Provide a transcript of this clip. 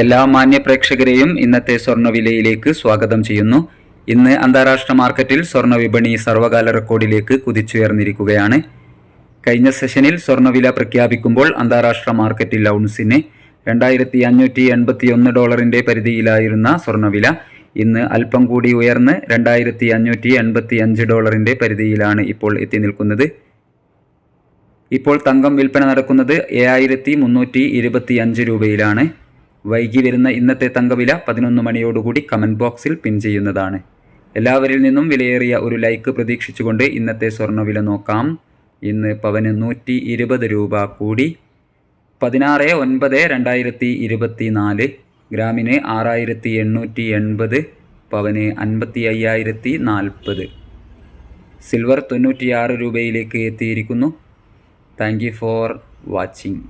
എല്ലാ മാന്യ പ്രേക്ഷകരെയും ഇന്നത്തെ സ്വർണവിലയിലേക്ക് സ്വാഗതം ചെയ്യുന്നു. ഇന്ന് അന്താരാഷ്ട്ര മാർക്കറ്റിൽ സ്വർണ വിപണി സർവകാല റെക്കോർഡിലേക്ക് കുതിച്ചുയർന്നിരിക്കുകയാണ്. കഴിഞ്ഞ സെഷനിൽ സ്വർണവില പ്രഖ്യാപിക്കുമ്പോൾ അന്താരാഷ്ട്ര മാർക്കറ്റിൽ ഔൺസിന് രണ്ടായിരത്തി അഞ്ഞൂറ്റി എൺപത്തി ഒന്ന് ഡോളറിന്റെ പരിധിയിലായിരുന്ന സ്വർണവില ഇന്ന് അല്പം കൂടി ഉയർന്ന് രണ്ടായിരത്തി അഞ്ഞൂറ്റി എൺപത്തി അഞ്ച് ഡോളറിന്റെ പരിധിയിലാണ് ഇപ്പോൾ എത്തി നിൽക്കുന്നത്. ഇപ്പോൾ തങ്കം വിൽപ്പന നടക്കുന്നത് ഏഴായിരത്തി മുന്നൂറ്റി ഇരുപത്തി അഞ്ച് രൂപയിലാണ്. വൈകി വരുന്ന ഇന്നത്തെ തങ്കവില പതിനൊന്ന് മണിയോടുകൂടി കമന്റ് ബോക്സിൽ പിൻ ചെയ്യുന്നതാണ്. എല്ലാവരിൽ നിന്നും വിലയേറിയ ഒരു ലൈക്ക് പ്രതീക്ഷിച്ചുകൊണ്ട് ഇന്നത്തെ സ്വർണവില നോക്കാം. ഇന്ന് പവന് നൂറ്റി ഇരുപത് രൂപ കൂടി. പതിനാറ് ഒൻപത് രണ്ടായിരത്തി ഇരുപത്തി നാല് ഗ്രാമിന് ആറായിരത്തി എണ്ണൂറ്റി എൺപത് പവന് അൻപത്തി അയ്യായിരത്തി നാൽപ്പത് സിൽവർ തൊണ്ണൂറ്റിയാറ് രൂപയിലേക്ക് എത്തിയിരിക്കുന്നു. Thank you for watching